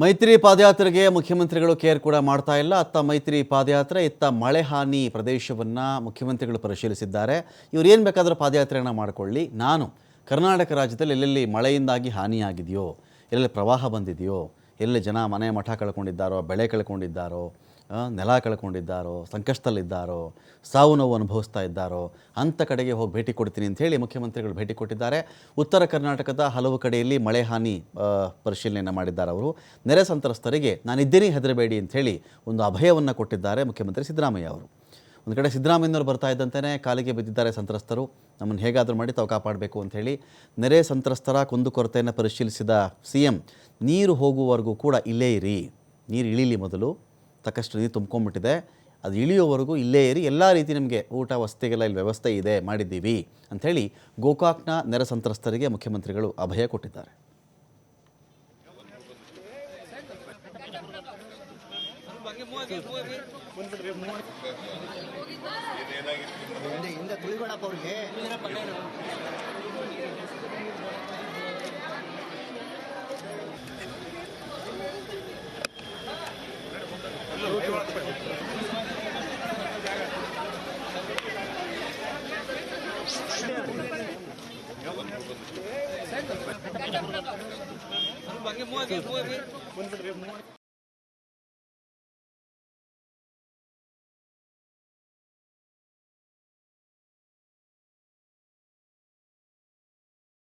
ಮೈತ್ರಿ ಪಾದಯಾತ್ರೆಗೆ ಮುಖ್ಯಮಂತ್ರಿಗಳು ಕೇರ್ ಕೂಡ ಮಾಡ್ತಾ ಇಲ್ಲ. ಅತ್ತ ಮೈತ್ರಿ ಪಾದಯಾತ್ರೆ, ಇತ್ತ ಮಳೆ ಹಾನಿ ಪ್ರದೇಶವನ್ನು ಮುಖ್ಯಮಂತ್ರಿಗಳು ಪರಿಶೀಲಿಸಿದ್ದಾರೆ. ಇವ್ರು ಏನು ಬೇಕಾದರೂ ಪಾದಯಾತ್ರೆಯನ್ನು ಮಾಡಿಕೊಳ್ಳಿ. ನಾನು ಕರ್ನಾಟಕ ರಾಜ್ಯದಲ್ಲಿ ಎಲ್ಲೆಲ್ಲಿ ಮಳೆಯಿಂದಾಗಿ ಹಾನಿಯಾಗಿದೆಯೋ, ಎಲ್ಲೆಲ್ಲಿ ಪ್ರವಾಹ ಬಂದಿದೆಯೋ ಎಲ್ಲಿ ಜನ ಮನೆ ಮಠ ಕಳ್ಕೊಂಡಿದ್ದಾರೋ, ಬೆಳೆ ಕಳ್ಕೊಂಡಿದ್ದಾರೋ ನೆಲ ಕಳ್ಕೊಂಡಿದ್ದಾರೋ, ಸಂಕಷ್ಟದಲ್ಲಿದ್ದಾರೋ, ಸಾವು ನೋವು ಅನುಭವಿಸ್ತಾ ಇದ್ದಾರೋ, ಅಂಥ ಕಡೆಗೆ ಹೋಗಿ ಭೇಟಿ ಕೊಡ್ತೀನಿ ಅಂತ ಹೇಳಿ ಮುಖ್ಯಮಂತ್ರಿಗಳು ಭೇಟಿ ಕೊಟ್ಟಿದ್ದಾರೆ. ಉತ್ತರ ಕರ್ನಾಟಕದ ಹಲವು ಕಡೆಯಲ್ಲಿ ಮಳೆ ಹಾನಿ ಪರಿಶೀಲನೆಯನ್ನು ಮಾಡಿದ್ದಾರೆ ಅವರು. ನೆರೆ ಸಂತ್ರಸ್ತರಿಗೆ ನಾನಿದ್ದೀನಿ, ಹೆದರಬೇಡಿ ಅಂತ ಹೇಳಿ ಒಂದು ಅಭಯವನ್ನು ಕೊಟ್ಟಿದ್ದಾರೆ ಮುಖ್ಯಮಂತ್ರಿ ಸಿದ್ದರಾಮಯ್ಯ ಅವರು. ಒಂದು ಕಡೆ ಸಿದ್ದರಾಮಯ್ಯನವರು ಬರ್ತಾ ಇದ್ದಂತೆಯೇ ಕಾಲಿಗೆ ಬಿದ್ದಿದ್ದಾರೆ ಸಂತ್ರಸ್ತರು. ನಮ್ಮನ್ನು ಹೇಗಾದರೂ ಮಾಡಿ ತಾವು ಕಾಪಾಡಬೇಕು ಅಂಥೇಳಿ ನೆರೆ ಸಂತ್ರಸ್ತರ ಕುಂದುಕೊರತೆಯನ್ನು ಪರಿಶೀಲಿಸಿದ ಸಿ ಎಂ ನೀರು ಹೋಗುವವರೆಗೂ ಕೂಡ ಇಲ್ಲೇ ಇರಿ. ನೀರು ಇಳೀಲಿ ಮೊದಲು. ತಕ್ಕಷ್ಟು ನೀರು ತುಂಬ್ಕೊಂಡ್ಬಿಟ್ಟಿದೆ. ಅದು ಇಳಿಯೋವರೆಗೂ ಇಲ್ಲೇ ಇರಿ. ಎಲ್ಲ ರೀತಿ ನಿಮಗೆ ಊಟ, ವಸತಿಗೆಲ್ಲ ಇಲ್ಲಿ ವ್ಯವಸ್ಥೆ ಇದೆ, ಮಾಡಿದ್ದೀವಿ. ಅಂಥೇಳಿ ಗೋಕಾಕ್ನ ನೆರೆ ಸಂತ್ರಸ್ತರಿಗೆ ಮುಖ್ಯಮಂತ್ರಿಗಳು ಅಭಯ ಕೊಟ್ಟಿದ್ದಾರೆ. ಹಿಂದೆ ತುಳಿಬೇಡಪ್ಪ ಅವ್ರಿಗೆ ಹಂಗೆ ಮೂವತ್ತು ಮೂವತ್ತು